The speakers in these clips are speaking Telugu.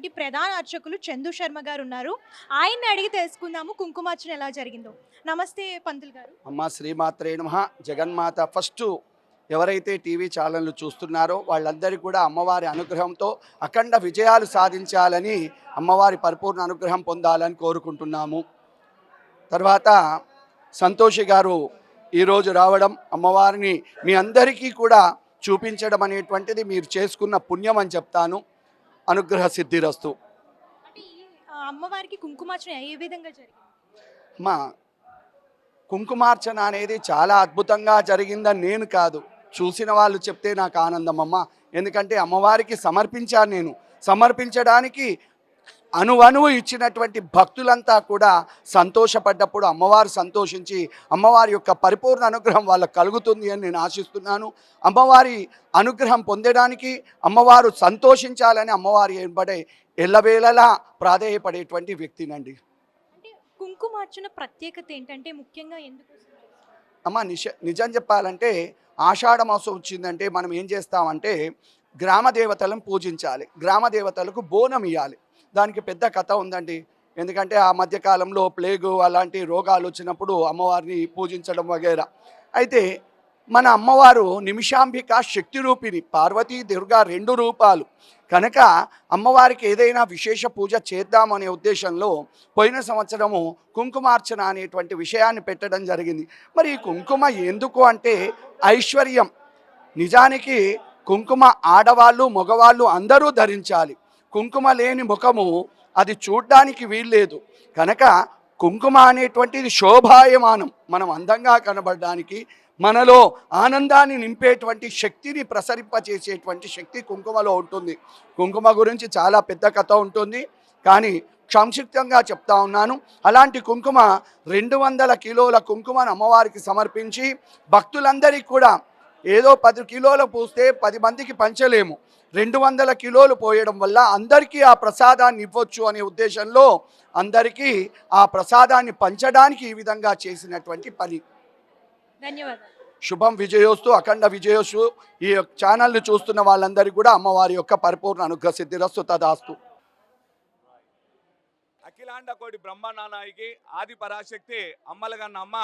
ఆలయంలో ఉన్నటువంటి ప్రధాన అర్చకులు చందు శర్మ గారు ఉన్నారు ఆయన్ని అడిగి తెలుసుకుందాము కుంకుమార్చన ఎలా జరిగిందో. నమస్తే పంతులు గారు. అమ్మ శ్రీమాత్రే నమ. జగన్మాత ఫస్ట్ ఎవరైతే టీవీ ఛానళ్ళు చూస్తున్నారో వాళ్ళందరికీ కూడా అమ్మవారి అనుగ్రహంతో అఖండ విజయాలు సాధించాలని అమ్మవారి పరిపూర్ణ అనుగ్రహం పొందాలని కోరుకుంటున్నాము. తర్వాత సంతోషి గారు ఈరోజు రావడం అమ్మవారిని మీ అందరికీ కూడా చూపించడం అనేటువంటిది మీరు చేసుకున్న పుణ్యం అని చెప్తాను. అనుగ్రహ సిద్ధిరస్తు. అమ్మవారికి కుంకుమార్చన ఏ విధంగా జరిగింది? మా కుంకుమార్చన అనేది చాలా అద్భుతంగా జరిగిందని నేను కాదు. చూసిన వాళ్ళు చెప్తే నాకు ఆనందం అమ్మ. ఎందుకంటే అమ్మవారికి సమర్పించాను నేను. సమర్పించడానికి అణువణువు ఇచ్చినటువంటి భక్తులంతా కూడా సంతోషపడ్డప్పుడు అమ్మవారు సంతోషించి అమ్మవారి యొక్క పరిపూర్ణ అనుగ్రహం వాళ్ళకు కలుగుతుంది అని నేను ఆశిస్తున్నాను. అమ్మవారి అనుగ్రహం పొందడానికి అమ్మవారు సంతోషించాలని అమ్మవారి ఏర్పడే ఎల్లవేళలా ప్రాధేయపడేటువంటి వ్యక్తినండి. అంటే కుంకుమార్చన ప్రత్యేకత ఏంటంటే ముఖ్యంగా ఎందుకు అమ్మ నిజ నిజం చెప్పాలంటే ఆషాఢ మాసం వచ్చిందంటే మనం ఏం చేస్తామంటే గ్రామ దేవతలను పూజించాలి. గ్రామ దేవతలకు బోనం ఇవ్వాలి దానికి పెద్ద కథ ఉందండి. ఎందుకంటే ఆ మధ్యకాలంలో ప్లేగు అలాంటి రోగాలు వచ్చినప్పుడు అమ్మవారిని పూజించడం వగేరా. అయితే మన అమ్మవారు నిమిషాంబిక శక్తి రూపిణి పార్వతీ దుర్గా రెండు రూపాలు. కనుక అమ్మవారికి ఏదైనా విశేష పూజ చేద్దామనే ఉద్దేశంలో పోయిన సంవత్సరము కుంకుమార్చన అనేటువంటి విషయాన్ని పెట్టడం జరిగింది. మరి ఈ కుంకుమ ఎందుకు అంటే ఐశ్వర్యం. నిజానికి కుంకుమ ఆడవాళ్ళు మగవాళ్ళు అందరూ ధరించాలి. కుంకుమ లేని ముఖము అది చూడ్డానికి వీల్లేదు. కనుక కుంకుమ అనేటువంటిది శోభాయమానం. మనం అందంగా కనబడడానికి మనలో ఆనందాన్ని నింపేటువంటి శక్తిని ప్రసరింపచేసేటువంటి శక్తి కుంకుమలో ఉంటుంది. కుంకుమ గురించి చాలా పెద్ద కథ ఉంటుంది. కానీ సంక్షిప్తంగా చెప్తా ఉన్నాను. అలాంటి కుంకుమ రెండు వందల కిలోల కుంకుమను అమ్మవారికి సమర్పించి భక్తులందరికీ కూడా ఏదో పది కిలోలు పూస్తే పది మందికి పంచలేము. రెండు వందల కిలోలు పోయడం వల్ల అందరికీ ఆ ప్రసాదాన్ని ఇవ్వచ్చు అనే ఉద్దేశంలో అందరికీ ఆ ప్రసాదాన్ని పంచడానికి ఈ విధంగా చేసినటువంటి పని. ధన్యవాదాలు. శుభం విజయోస్తు అఖండ విజయోస్తు. ఈ యొక్క ఛానల్ని చూస్తున్న వాళ్ళందరికీ కూడా అమ్మవారి యొక్క పరిపూర్ణ అనుగ్రహ సిద్ధిరస్తు తదాస్తు అఖిలాండ కోటి బ్రహ్మనానాయికి ఆది పరాశక్తి అమ్మలగన్న అమ్మ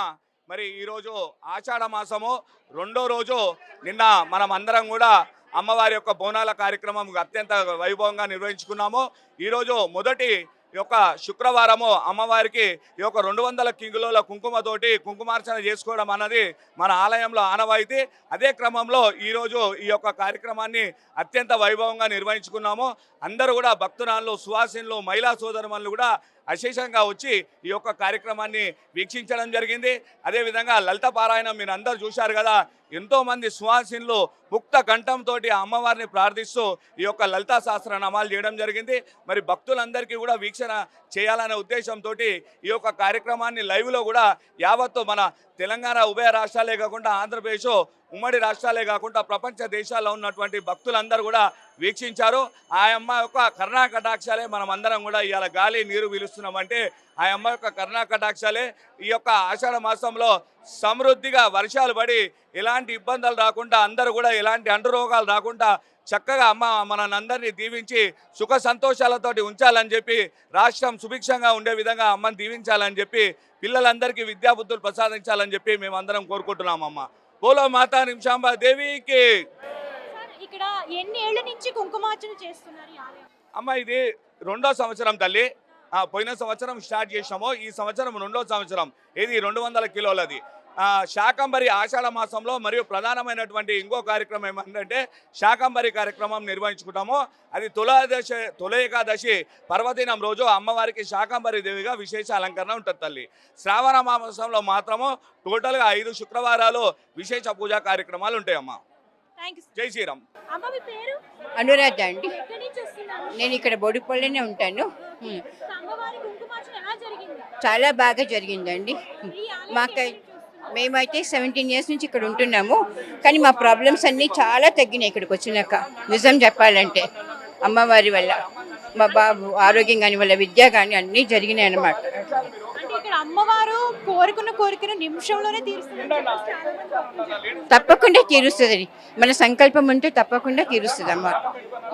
మరి ఈరోజు ఆషాఢ మాసము రెండో రోజు నిన్న మనం అందరం కూడా అమ్మవారి యొక్క బోనాల కార్యక్రమం అత్యంత వైభవంగా నిర్వహించుకున్నాము. ఈరోజు మొదటి ఈ యొక్క శుక్రవారము అమ్మవారికి ఈ యొక్క రెండు వందల కింగులోల కుంకుమతోటి కుంకుమార్చన చేసుకోవడం అన్నది మన ఆలయంలో ఆనవాయితీ. అదే క్రమంలో ఈరోజు ఈ యొక్క కార్యక్రమాన్ని అత్యంత వైభవంగా నిర్వహించుకున్నాము. అందరూ కూడా భక్తురాళ్ళు సువాసినులు మహిళా సోదరుమణులు కూడా అశేషంగా వచ్చి ఈ యొక్క కార్యక్రమాన్ని వీక్షించడం జరిగింది. అదేవిధంగా లలిత పారాయణం మీరు అందరూ చూశారు కదా ఎంతో మంది ముక్త కంఠంతో ఆ అమ్మవారిని ప్రార్థిస్తూ ఈ యొక్క లలితా సహస్రనామాలు చేయడం జరిగింది. మరి భక్తులందరికీ కూడా వీక్షణ చేయాలనే ఉద్దేశంతో ఈ యొక్క కార్యక్రమాన్ని లైవ్లో కూడా యావత్తు మన తెలంగాణ ఉభయ రాష్ట్రాలే కాకుండా ఆంధ్రప్రదేశ్ ఉమ్మడి రాష్ట్రాలే కాకుండా ప్రపంచ దేశాల్లో ఉన్నటువంటి భక్తులందరూ కూడా వీక్షించారు. ఆ యొక్క కరుణా కటాక్షాలే మనం అందరం కూడా ఇవాళ గాలి నీరు పీలుస్తున్నామంటే ఆ అమ్మ యొక్క కరుణా కటాక్షాలే. ఈ యొక్క ఆషాఢ మాసంలో సమృద్ధిగా వర్షాలు పడి ఎలాంటి ఇబ్బందులు రాకుండా అందరూ కూడా ఎలాంటి అంటురోగాలు రాకుండా చక్కగా అమ్మ మనందరినీ దీవించి సుఖ సంతోషాలతోటి ఉంచాలని చెప్పి రాష్ట్రం సుభిక్షంగా ఉండే విధంగా అమ్మని దీవించాలని చెప్పి పిల్లలందరికీ విద్యాబుద్ధులు ప్రసాదించాలని చెప్పి మేము అందరం పోలో మాతా నిమిషాంబ దేవికి. ఇక్కడ ఎన్ని ఏళ్ళ నుంచి కుంకుమార్చన చేస్తున్నారు ఈ ఆలయం? అమ్మ ఇది రెండో సంవత్సరం తల్లి. ఆ, పోయిన సంవత్సరం స్టార్ట్ చేసాము ఈ సంవత్సరం రెండో సంవత్సరం. ఇది రెండు వందల కిలోలది. శాకంబరి ఆషాఢ మాసంలో మరియు ప్రధానమైనటువంటి ఇంకో కార్యక్రమం ఏమంటే శాకంబరి కార్యక్రమం నిర్వహించుకుంటాము. అది తులాదశి తుల ఏకాదశి పర్వదినం రోజు అమ్మవారికి శాకంబరి దేవిగా విశేష అలంకరణ ఉంటుంది తల్లి. శ్రావణ మాసంలో మాత్రము టోటల్గా ఐదు శుక్రవారాలు విశేష పూజా కార్యక్రమాలు ఉంటాయి అమ్మ థ్యాంక్ యూ జై శ్రీరామ్. అనురాధ అండి. నేను ఇక్కడ బొడిపల్లినే ఉంటాను. చాలా బాగా జరిగిందండి. మాకై మేమైతే సెవెంటీన్ ఇయర్స్ నుంచి ఇక్కడ ఉంటున్నాము. కానీ మా ప్రాబ్లమ్స్ అన్నీ చాలా తగ్గినాయి ఇక్కడికి వచ్చినాక. నిజం చెప్పాలంటే అమ్మవారి వల్ల మా బాబు ఆరోగ్యం కానీ వాళ్ళ విద్య కానీ అన్నీ జరిగినాయి అన్నమాట. అమ్మవారు కోరుకున్న కోరికను నిమిషంలోనే తీరుస్తుంది తప్పకుండా తీరుస్తుంది మన సంకల్పం ఉంటే తప్పకుండా తీరుస్తుంది అమ్మ.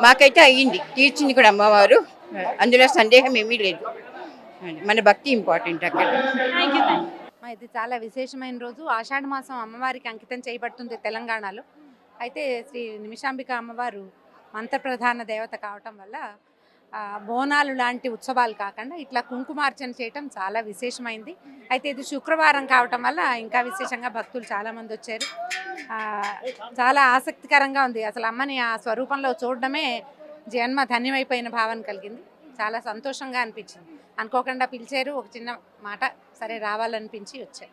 మాకైతే అయ్యింది. తీర్చింది కూడా అమ్మవారు. అందులో సందేహం ఏమీ లేదు. మన భక్తి ఇంపార్టెంట్ అక్కడ. ఇది చాలా విశేషమైన రోజు. ఆషాఢ మాసం అమ్మవారికి అంకితం చేయబడుతుంది తెలంగాణలో. అయితే శ్రీ నిమిషాంబిక అమ్మవారు మంత్రప్రధాన దేవత కావటం వల్ల బోనాలు లాంటి ఉత్సవాలు కాకుండా ఇట్లా కుంకుమార్చన చేయటం చాలా విశేషమైంది. అయితే ఇది శుక్రవారం కావటం వల్ల ఇంకా విశేషంగా భక్తులు చాలామంది వచ్చారు. చాలా ఆసక్తికరంగా ఉంది. అసలు అమ్మని ఆ స్వరూపంలో చూడడమే జన్మ ధన్యమైపోయిన భావన కలిగింది. చాలా సంతోషంగా అనిపించింది. అనుకోకుండా పిలిచారు ఒక చిన్న మాట సరే రావాలనిపించి వచ్చారు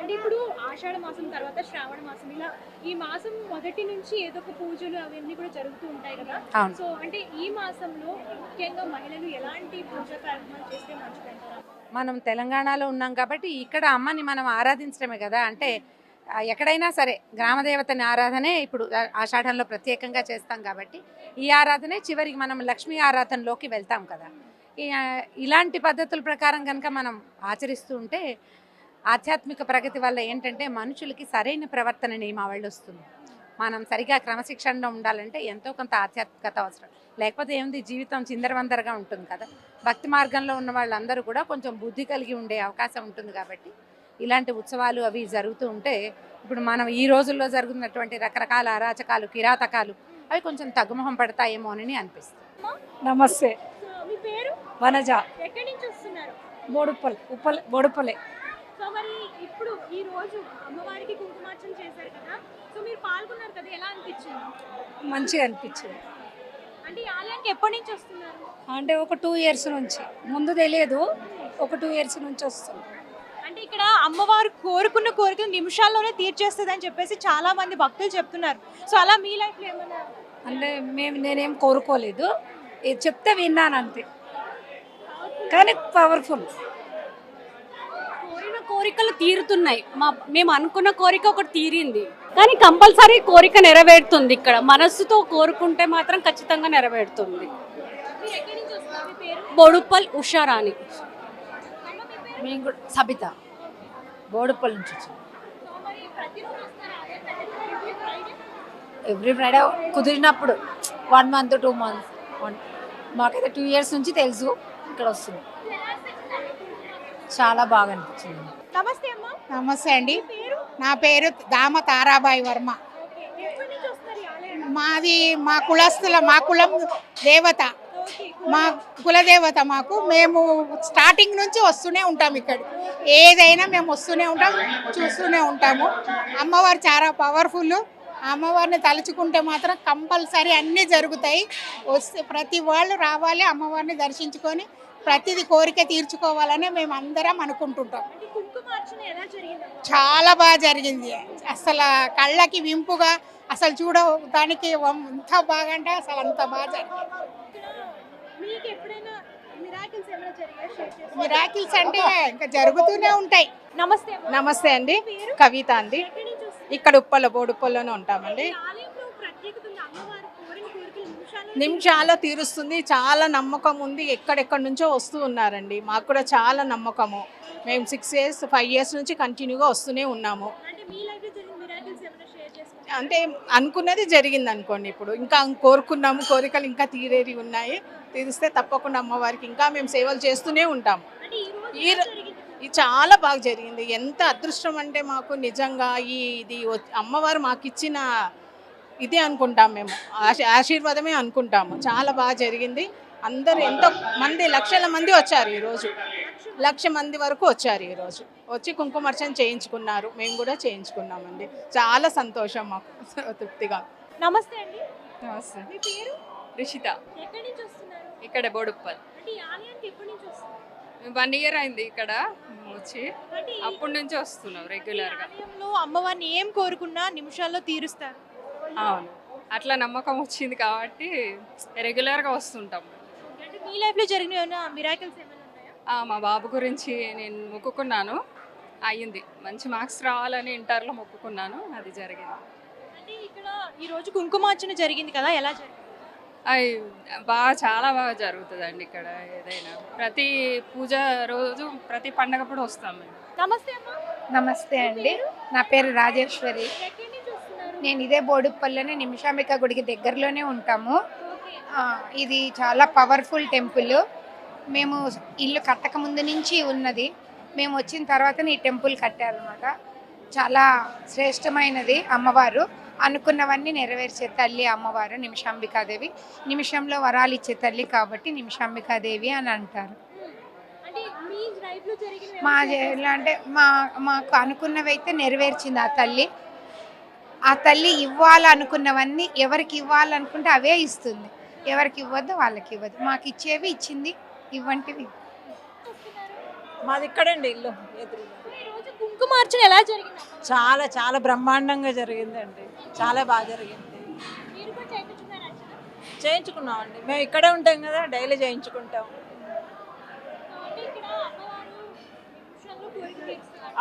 అంటే ఇప్పుడు ఆషాఢ మాసం తర్వాత శ్రావణ మాసం ఇలా ఈ మాసం మొదటి నుంచి ఏదో ఒక పూజలు అవన్నీ కూడా జరుగుతూ ఉంటాయి కదా. సో అంటే ఈ మాసంలో ముఖ్యంగా మహిళలు ఎలాంటి పూజా కార్యక్రమాలు చేస్తే మంచిదంటారా? మనం తెలంగాణలో ఉన్నాం కాబట్టి ఇక్కడ అమ్మని మనం ఆరాధించడమే కదా. అంటే ఎక్కడైనా సరే గ్రామదేవతని ఆరాధనే ఇప్పుడు ఆషాఢంలో ప్రత్యేకంగా చేస్తాం కాబట్టి ఈ ఆరాధనే చివరికి మనం లక్ష్మీ ఆరాధనలోకి వెళ్తాం కదా. ఇలాంటి పద్ధతుల ప్రకారం కనుక మనం ఆచరిస్తూ ఉంటే ఆధ్యాత్మిక ప్రగతి వల్ల ఏంటంటే మనుషులకి సరైన ప్రవర్తన నియమావళి వస్తుంది. మనం సరిగా క్రమశిక్షణలో ఉండాలంటే ఎంతో కొంత ఆధ్యాత్మికత అవసరం. లేకపోతే ఏముంది? జీవితం చిందరవందరగా ఉంటుంది కదా. భక్తి మార్గంలో ఉన్న వాళ్ళందరూ కూడా కొంచెం బుద్ధి కలిగి ఉండే అవకాశం ఉంటుంది కాబట్టి ఇలాంటి ఉత్సవాలు అవి జరుగుతూ ఉంటే ఇప్పుడు మనం ఈ రోజుల్లో జరుగుతున్నటువంటి రకరకాల అరాచకాలు కిరాతకాలు అవి కొంచెం తగ్గుముఖం పడతాయేమో అని అనిపిస్తుంది. నమస్తే. మీ పేరు? వనజ. ఎక్కడి నుంచి వస్తున్నారు? బోడుపల్ ఉప్పల్ బోడుపలే సో మరి ఇప్పుడు ఈ రోజు అమ్మవారికి కుంకుమార్చన చేశారు కదా సో మీరు పాల్గొన్నారు కదా ఎలా అనిపించింది? మంచిగా అనిపించింది. అంటే ఈ ఆలయానికి ఎప్పటి నుంచి వస్తున్నారు? అంటే ఒక టూ ఇయర్స్ నుంచి. ముందు తెలియదు ఒక టూ ఇయర్స్ నుంచి వస్తుంది. అంటే ఇక్కడ అమ్మవారు కోరుకున్న కోరికలు నిమిషాల్లోనే తీర్చేస్తుంది అని చెప్పేసి చాలా మంది భక్తులు చెప్తున్నారు. సో అలా మీ లైఫ్లో ఏమన్నా అంటే మేము నేనేం కోరుకోలేదు. చెప్తే విన్నాను అంతే. కానీ పవర్ఫుల్. కోరిన కోరికలు తీరుతున్నాయి. మా మేము అనుకున్న కోరిక ఒకటి తీరింది. కానీ కంపల్సరీ కోరిక నెరవేరుతుంది ఇక్కడ. మనస్సుతో కోరుకుంటే మాత్రం ఖచ్చితంగా నెరవేరుతుంది. బొడుపల్ ఉషారాణి మేము కూడా సబిత బోడుపల్ నుంచి వచ్చాం? ఎవ్రీ ఫ్రైడే కుదిరినప్పుడు one month two months one మాకైతే టూ ఇయర్స్ నుంచి తెలుసు ఇక్కడ వస్తుంది చాలా బాగా అనిపించింది. నమస్తే అమ్మ. నమస్తే అండి. నా పేరు దామ తారాబాయి వర్మ? మాది మా కులస్తుల మా కులం దేవత. మా కులదేవత మాకు మేము స్టార్టింగ్ నుంచి వస్తూనే ఉంటాం ఇక్కడ. ఏదైనా మేము వస్తూనే ఉంటాం చూస్తూనే ఉంటాము. అమ్మవారు చాలా పవర్ఫుల్ అమ్మవారిని తలుచుకుంటే మాత్రం కంపల్సరీ అన్నీ జరుగుతాయి. వస్తే ప్రతి వాళ్ళు రావాలి అమ్మవారిని దర్శించుకొని ప్రతిది కోరిక తీర్చుకోవాలని మేము అందరం అనుకుంటుంటాం. చాలా బాగా జరిగింది. అసలు కళ్ళకి వింపుగా అసలు చూడడానికి ఎంత బాగా అంటే అసలు అంత బాగా జరిగింది. మిరాకిల్స్ అంటే ఇంకా జరుగుతూనే ఉంటాయి. నమస్తే. నమస్తే అండి? కవిత అండి? ఇక్కడ ఉప్పల బోడుప్పల్లోనే ఉంటామండి. నిమిషాల్లో తీరుస్తుంది. చాలా నమ్మకం ఉంది. ఎక్కడెక్కడి నుంచో వస్తూ ఉన్నారండి. మాకు కూడా చాలా నమ్మకము. మేము సిక్స్ ఇయర్స్ ఫైవ్ ఇయర్స్ నుంచి కంటిన్యూగా వస్తూనే ఉన్నాము. అంటే అనుకున్నది జరిగింది అనుకోండి ఇప్పుడు. ఇంకా కోరుకున్నాము. కోరికలు ఇంకా తీరేవి ఉన్నాయి. తీరిస్తే తప్పకుండా అమ్మవారికి ఇంకా మేము సేవలు చేస్తూనే ఉంటాము అంటే ఈ చాలా బాగా జరిగింది. ఎంత అదృష్టం అంటే మాకు నిజంగా ఈ ఇది అమ్మవారు మాకు ఇచ్చిన ఇదే అనుకుంటాం మేము. ఆశ- ఆశీర్వాదమే అనుకుంటాము. చాలా బాగా జరిగింది. అందరు ఎంతో మంది లక్షల మంది వచ్చారు ఈరోజు లక్ష మంది వరకు వచ్చారు ఈరోజు వచ్చి కుంకుమర్చన చేయించుకున్నారు. మేము కూడా చేయించుకున్నామండి. చాలా సంతోషం మాకు. తృప్తిగా. నమస్తే అండి. నమస్తే. మీ పేరు? రిషిత. ఎక్కడి నుంచి ఇక్కడ బోడుప్పల్. వన్ ఇయర్ అయింది ఇక్కడ వచ్చి. అప్పటి నుంచి వస్తున్నాం రెగ్యులర్గా అమ్మవారిని ఏం కోరుకున్నా నిమిషాల్లో తీరుస్తారు. అవును. అట్లా నమ్మకం వచ్చింది కాబట్టి రెగ్యులర్గా వస్తుంటాం. మీ లైఫ్లో జరిగిన ఏమైనా మిరాకిల్స్ మా బాబు గురించి నేను మొక్కుకున్నాను. అయ్యింది. మంచి మార్క్స్ రావాలని ఇంటర్లో మొక్కుకున్నాను. అది జరిగింది. అంటే ఇక్కడ ఈ రోజు కుంకుమార్చన జరిగింది కదా ఎలా జరిగింది? అవి బాగా చాలా బాగా జరుగుతుందండి ఇక్కడ ఏదైనా. ప్రతి పూజ రోజు ప్రతి పండగప్పుడు వస్తాం మేము. నమస్తే అమ్మా. నమస్తే అండి. నా పేరు రాజేశ్వరి. నేను ఇదే బోడుప్పల్లోనే నిమిషాంబిక గుడికి దగ్గరలోనే ఉంటాము. ఆ, ఇది చాలా పవర్ఫుల్ టెంపుల్. మేము ఇల్లు కట్టక ముందు నుంచి ఉన్నది. మేము వచ్చిన తర్వాత ఈ టెంపుల్ కట్టారనమాట చాలా శ్రేష్టమైనది అమ్మవారు. అనుకున్నవన్నీ నెరవేర్చే తల్లి అమ్మవారు నిమిషాంబికాదేవి. నిమిషంలో వరాలు ఇచ్చే తల్లి కాబట్టి నిమిషాంబికాదేవి అని అంటారు. అంటే మీ లైఫ్లో జరిగిన మా ఎలా అంటే మా మాకు అనుకున్నవి అయితే నెరవేర్చింది ఆ తల్లి. ఆ తల్లి ఇవ్వాలనుకున్నవన్నీ ఎవరికి ఇవ్వాలనుకుంటే అవే ఇస్తుంది. ఎవరికి ఇవ్వద్దు వాళ్ళకి ఇవ్వదు. మాకు ఇచ్చేవి ఇచ్చింది ఇవ్వంటివి. మాది ఇక్కడండి ఇల్లు ఎదురు ఈ రోజు కుంకుమార్చన ఎలా జరిగింది? చాలా చాలా బ్రహ్మాండంగా జరిగిందండి. చాలా బాగా జరిగింది. మీరు కూడా చేయించుకున్నారా చేయించుకున్నామండి. మేము ఇక్కడే ఉంటాం కదా డైలీ చేయించుకుంటాం. అంటే ఇక్కడ అమ్మవారు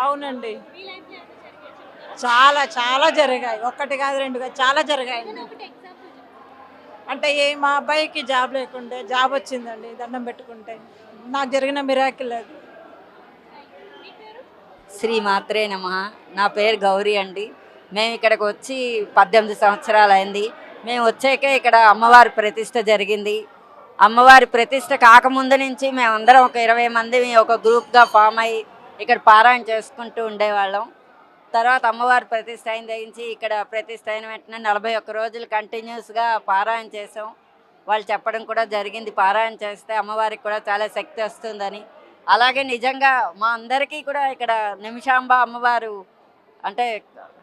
అవునండి. మీ లైఫ్లో ఏమైనా జరిగాయా చెప్తారా? చాలా చాలా జరిగాయి. ఒక్కటి కాదు రెండు కాదు చాలా జరిగాయండి. ఒకటి చెప్పండి. అంటే ఏ మా అబ్బాయికి జాబ్ లేకుంటే జాబ్ వచ్చిందండి దండం పెట్టుకుంటే. నాకు జరిగిన మిరాకిల్ అది. శ్రీ మాత్రే నమ. నా పేరు గౌరీ అండి. మేము ఇక్కడికి వచ్చి పద్దెనిమిది సంవత్సరాలు అయింది మేము వచ్చాకే ఇక్కడ అమ్మవారి ప్రతిష్ట జరిగింది. అమ్మవారి ప్రతిష్ట కాకముందు నుంచి మేమందరం ఒక ఇరవై మంది ఒక గ్రూప్గా ఫామ్ అయ్యి ఇక్కడ పారాయణ చేసుకుంటూ ఉండేవాళ్ళం. తర్వాత అమ్మవారి ప్రతిష్ట అయిన తెగించి ఇక్కడ ప్రతిష్ట అయిన వెంటనే నలభై ఒక్క రోజులు కంటిన్యూస్గా పారాయణ చేసాం వాళ్ళు చెప్పడం కూడా జరిగింది. పారాయణ చేస్తే అమ్మవారికి కూడా చాలా శక్తి వస్తుందని. అలాగే నిజంగా మా అందరికీ కూడా ఇక్కడ నిమిషాంబ అమ్మవారు అంటే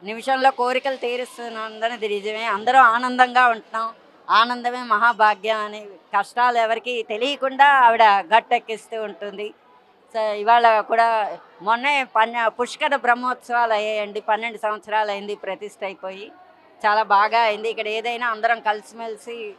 నిమిషంలో కోరికలు తీరుస్తున్నది నిజమే. అందరూ ఆనందంగా ఉంటున్నాం. ఆనందమే మహాభాగ్యం అని కష్టాలు ఎవరికి తెలియకుండా ఆవిడ గట్టెక్కిస్తూ ఉంటుంది. సో ఇవాళ కూడా మొన్నే పన్న పుష్కర బ్రహ్మోత్సవాలు అయ్యాయండి. పన్నెండు సంవత్సరాలు అయింది ప్రతిష్ట అయిపోయి. చాలా బాగా అయింది. ఇక్కడ ఏదైనా అందరం కలిసిమెలిసి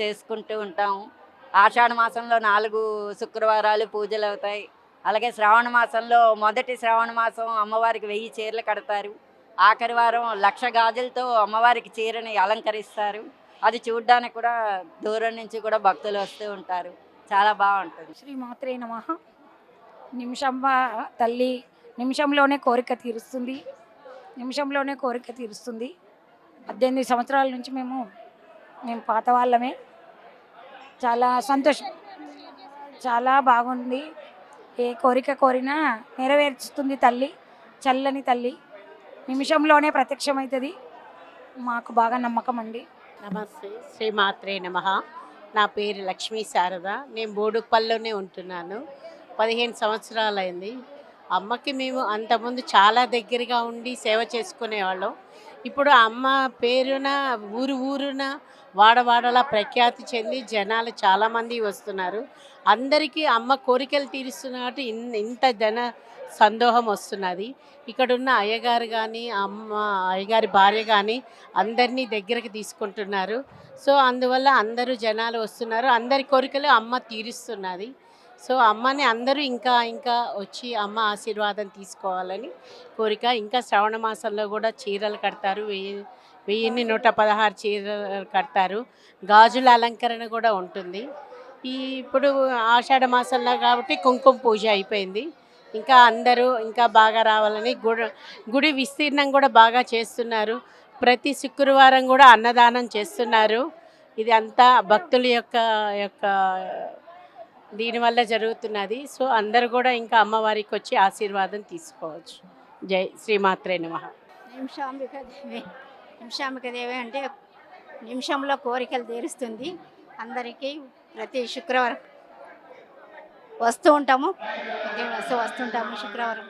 చేసుకుంటూ ఉంటాము. ఆషాఢ మాసంలో నాలుగు శుక్రవారాలు పూజలు అవుతాయి. అలాగే శ్రావణ మాసంలో మొదటి శ్రావణ మాసం అమ్మవారికి వెయ్యి చీరలు కడతారు. ఆఖరి వారం లక్ష గాజులతో అమ్మవారికి చీరని అలంకరిస్తారు. అది చూడ్డానికి కూడా దూరం నుంచి కూడా భక్తులు వస్తూ ఉంటారు. చాలా బాగుంటుంది. శ్రీ మాత్రే నమ. నిమిషంబ తల్లి నిమిషంలోనే కోరిక తీరుస్తుంది. నిమిషంలోనే కోరిక తీరుస్తుంది. పద్దెనిమిది సంవత్సరాల నుంచి మేము మేము పాత వాళ్ళమే. చాలా సంతోషం చాలా బాగుంది. ఏ కోరిక కోరినా నెరవేర్చుతుంది తల్లి చల్లని తల్లి. నిమిషంలోనే ప్రత్యక్షమవుతుంది. మాకు బాగా నమ్మకం అండి. నమస్తే శ్రీ మాత్రే నమ. నా పేరు లక్ష్మీ శారద. నేను బోడుపల్లిలోనే ఉంటున్నాను. పదిహేను సంవత్సరాలైంది. అమ్మకి మేము అంతకుముందు చాలా దగ్గరగా ఉండి సేవ చేసుకునేవాళ్ళం. ఇప్పుడు అమ్మ పేరున ఊరు ఊరున వాడవాడలా ప్రఖ్యాతి చెంది జనాలు చాలామంది వస్తున్నారు. అందరికీ అమ్మ కోరికలు తీరుస్తున్న కాబట్టి ఇన్- ఇంత జన సందోహం వస్తున్నది. ఇక్కడున్న అయ్యగారు కానీ అమ్మ అయ్యగారి భార్య కానీ అందరినీ దగ్గరికి తీసుకుంటున్నారు. సో అందువల్ల అందరూ జనాలు వస్తున్నారు. అందరి కోరికలు అమ్మ తీరుస్తున్నది. సో అమ్మని అందరూ ఇంకా ఇంకా వచ్చి అమ్మ ఆశీర్వాదం తీసుకోవాలని కోరిక. ఇంకా శ్రావణ మాసంలో కూడా చీరలు కడతారు. వెయ్యి వెయ్యిన్ని నూట పదహారు చీరలు కడతారు. గాజుల అలంకరణ కూడా ఉంటుంది. ఈ ఇప్పుడు ఆషాఢ మాసంలో కాబట్టి కుంకుమ పూజ అయిపోయింది. ఇంకా అందరూ ఇంకా బాగా రావాలని గుడి గుడి విస్తీర్ణం కూడా బాగా చేస్తున్నారు. ప్రతి శుక్రవారం కూడా అన్నదానం చేస్తున్నారు. ఇది అంతా భక్తుల యొక్క యొక్క దీనివల్ల జరుగుతున్నది. సో అందరు కూడా ఇంకా అమ్మవారికి వచ్చి ఆశీర్వాదం తీసుకోవచ్చు. జై శ్రీమాత్రే నమ. నిమిషాంబిక దేవి నిమిషాంబిక దేవి అంటే నిమిషంలో కోరికలు తీరుస్తుంది. అందరికీ ప్రతి శుక్రవారం వస్తూ ఉంటాము. వస్తూ వస్తుంటాము శుక్రవారం.